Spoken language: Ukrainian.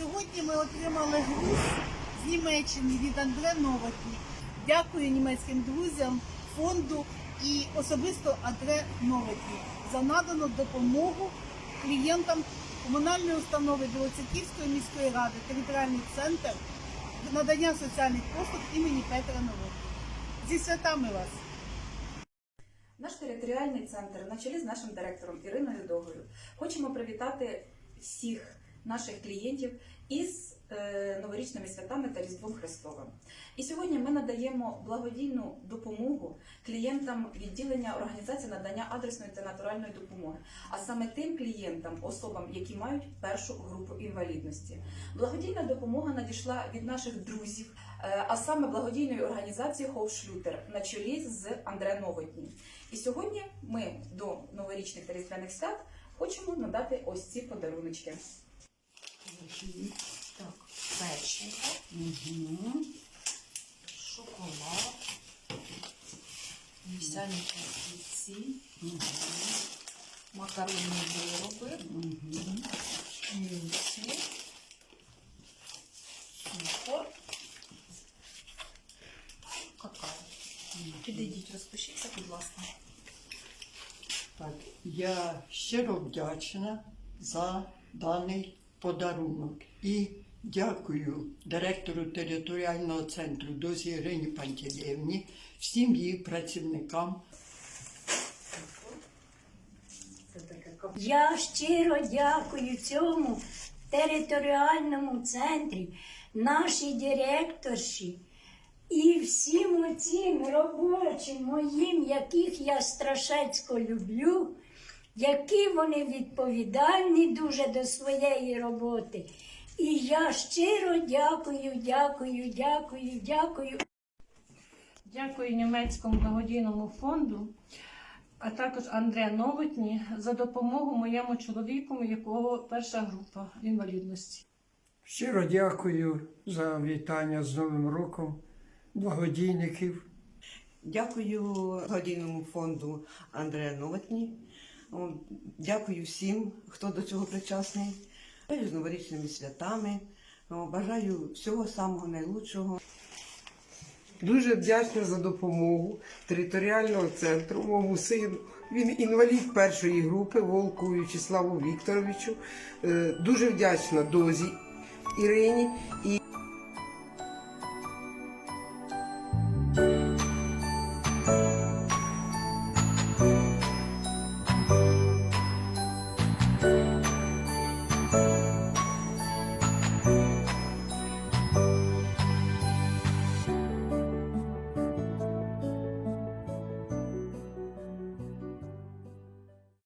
Сьогодні ми отримали груз з Німеччини від Андре Новотні. Дякую німецьким друзям, фонду і особисто Андре Новотні за надану допомогу клієнтам комунальної установи Білоцерківської міської ради, територіальний центр надання соціальних послуг імені Петра Новотні. Зі святами вас! Наш територіальний центр на чолі з нашим директором Іриною Догою хочемо привітати всіх наших клієнтів із е, новорічними святами та Різдвом Христовим. І сьогодні ми надаємо благодійну допомогу клієнтам відділення організації надання адресної та натуральної допомоги, а саме тим клієнтам, особам, які мають першу групу інвалідності. Благодійна допомога надійшла від наших друзів, е, а саме благодійної організації Хоушлютер на чолі з Андре Новотні. І сьогодні ми до новорічних та різдвяних свят хочемо надати ось ці подаруночки. Так, печиво, шоколад, вівсяні пластівці, макаронні вироби, мюслі, цукор, какао. Підійдіть, розпишіться, будь ласка. Так, я щиро вдячна за даний подарунок і дякую директору територіального центру Дозі Ірині Пантелєвні, всім її працівникам. Я щиро дякую цьому територіальному центрі, нашій директорші і всім оцім робочим моїм, яких я страшецько люблю, які вони відповідальні дуже до своєї роботи. І я щиро дякую, дякую, дякую, дякую. Дякую німецькому благодійному фонду, а також Андре Новотні за допомогу моєму чоловіку, якого перша група інвалідності. Щиро дякую за вітання з Новим роком благодійників. Дякую благодійному фонду Андрея Новотні. Дякую всім, хто до цього причасний. З новорічними святами. Бажаю всього самого найлучшого. Дуже вдячна за допомогу територіального центру моєму сину. Він інвалід першої групи Волку В'ячеславу Вікторовичу. Е, Дуже вдячна дозі Ірині і